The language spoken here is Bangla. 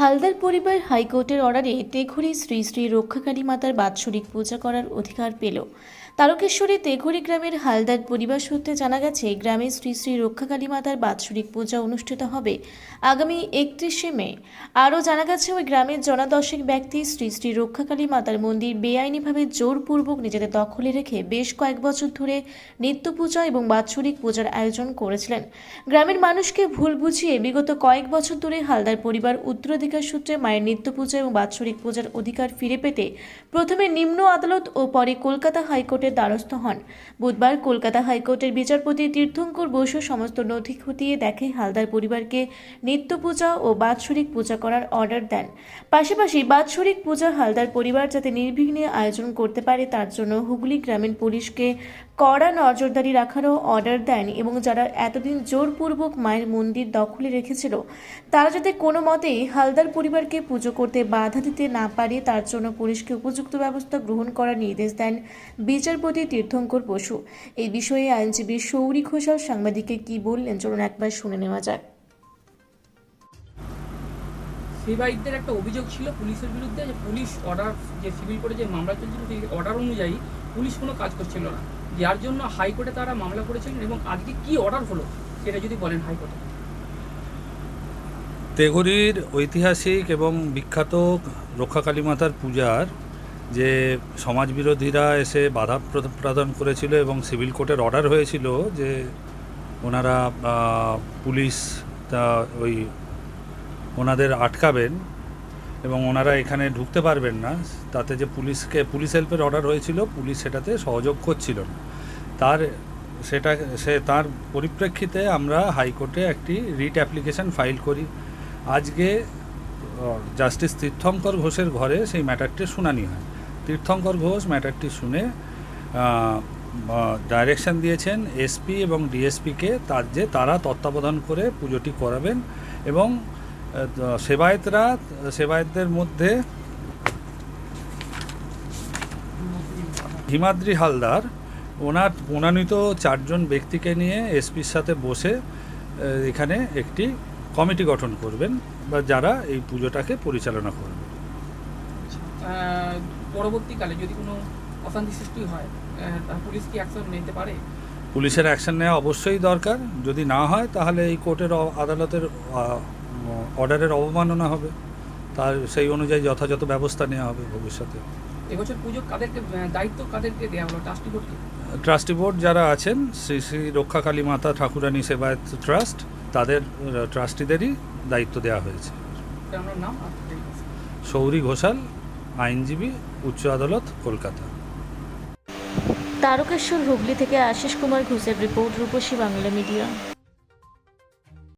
হালদার পরিবার হাইকোর্টের অর্ডারে তেঘুরি শ্রী শ্রী রক্ষাকালী মাতার বাৎসরিক পূজা করার অধিকার পেল। তারকেশ্বরী তেঘুরি গ্রামের হালদার পরিবার সূত্রে জানা গেছে, গ্রামে শ্রী শ্রী রক্ষাকালী মাতার বাৎসরিক পূজা অনুষ্ঠিত হবে আগামী একত্রিশে মে। আরও জানা গেছে, ওই গ্রামের জনাদশেক ব্যক্তি শ্রী শ্রী রক্ষাকালী মাতার মন্দির বেআইনিভাবে জোরপূর্বক নিজেদের দখলে রেখে বেশ কয়েক বছর ধরে নিত্য পূজা এবং বাৎসরিক পূজার আয়োজন করেছিলেন। গ্রামের মানুষকে ভুল বুঝিয়ে বিগত কয়েক বছর ধরে হালদার পরিবার উত্তরাধিকার সূত্রে মায়ের নিত্য পূজা এবং বাৎসরিক পূজার অধিকার ফিরে পেতে প্রথমে নিম্ন আদালত ও পরে কলকাতা হাইকোর্টের দ্বারস্থ হন। বুধবার কলকাতা হাইকোর্টের বিচারপতি তীর্থঙ্কর বসু সমস্ত নথি খতিয়ে দেখে হালদার পরিবারকে নিত্য পূজা ও বাৎসরিক পূজা করার অর্ডার দেন। পাশাপাশি বাৎসরিক পূজা হালদার পরিবার যাতে নির্বিঘ্নে আয়োজন করতে পারে তার জন্য হুগলি গ্রামীণ পুলিশকে কড়া নজরদারি রাখারও অর্ডার দেন এবং যারা এতদিন জোরপূর্বক মায়ের মন্দির দখলে রেখেছিল, তারা যাতে কোনো মতেই হালদার পরিবারকে পুজো করতে বাধা দিতে না পারে, তার জন্য পুলিশকে উপযুক্ত ব্যবস্থা গ্রহণ করার নির্দেশ দেন বিচারপতি তীর্থঙ্কর বসু। এই বিষয়ে আইনজীবী সৌরি ঘোষাল সাংবাদিককে কি বললেন, চলুন একবার শুনে নেওয়া যাক। সেবায়িতদের একটা অভিযোগ ছিল পুলিশের বিরুদ্ধে যে পুলিশ অর্ডার যে সিভিল কোর্টে যে মামলা চলছিল সেই অর্ডার অনুযায়ী পুলিশ কোনো কাজ করছিল না। যার জন্য হাইকোর্টে তারা মামলা করেছিলেন এবং আজকে কি অর্ডার হলো, সেটা যদি বলেন হাইকোর্টে। তেঘুরির ঐতিহাসিক এবং বিখ্যাত রক্ষাকালী মাতার পূজার যে সমাজবিরোধীরা এসে বাধা প্রদান করেছিল এবং সিভিল কোর্টের অর্ডার হয়েছিল যে ওনারা পুলিশ তা ওই ওনাদের আটকাবেন এবং ওনারা এখানে ঢুকতে পারবেন না। তাতে যে পুলিশকে, পুলিশ হেল্পের অর্ডার হয়েছিল, পুলিশ সেটাতে সহযোগ করছিল না। তার সেটা, সে তার পরিপ্রেক্ষিতে আমরা হাইকোর্টে একটি রিট অ্যাপ্লিকেশন ফাইল করি। আজকে জাস্টিস তীর্থঙ্কর ঘোষের ঘরে সেই ম্যাটারটি শুনানি হয়। তীর্থঙ্কর ঘোষ ম্যাটারটি শুনে ডাইরেকশন দিয়েছেন এসপি এবং ডিএসপিকে তার যে তারা তত্ত্বাবধান করে পুজোটি করাবেন এবং সেবায়েতরা, সেবায়েতদের মধ্যে হিমাদ্রি হালদার, ওনার মনোনীত চারজন ব্যক্তিকে নিয়ে এসপির সাথে বসে এখানে একটি কমিটি গঠন করবেন বা যারা এই পুজোটাকে পরিচালনা করবে পরবর্তীকালে যদি কোনো অশান্তি সৃষ্টি হয় পুলিশ কি অ্যাকশন নিতে পারে? পুলিশের অ্যাকশন নেওয়া অবশ্যই দরকার। যদি না হয় তাহলে এই কোর্টের আদালতের অর্ডারের অবমাননা হবে। তার সেই অনুযায়ী যথাযথ ব্যবস্থা নেওয়া হবে ভবিষ্যতে। এবছর পুজো কাদেরকে দায়িত্ব কাদেরকে দেওয়া হলো? ট্রাস্টি বোর্ডকে ট্রাস্টি বোর্ড যারা আছেন শ্রী শ্রী রক্ষাকালী মাতা ঠাকুরানী সেবায়ত ট্রাস্ট তাদের ট্রাস্টিদেরই দায়িত্ব দেওয়া হয়েছে। সৌরী সৌরি ঘোষাল আইনজীবী উচ্চ আদালত কলকাতা। তারকেশ্বর হুগলি থেকে আশিস কুমার ঘোষের রিপোর্ট রূপসী বাংলা মিডিয়া।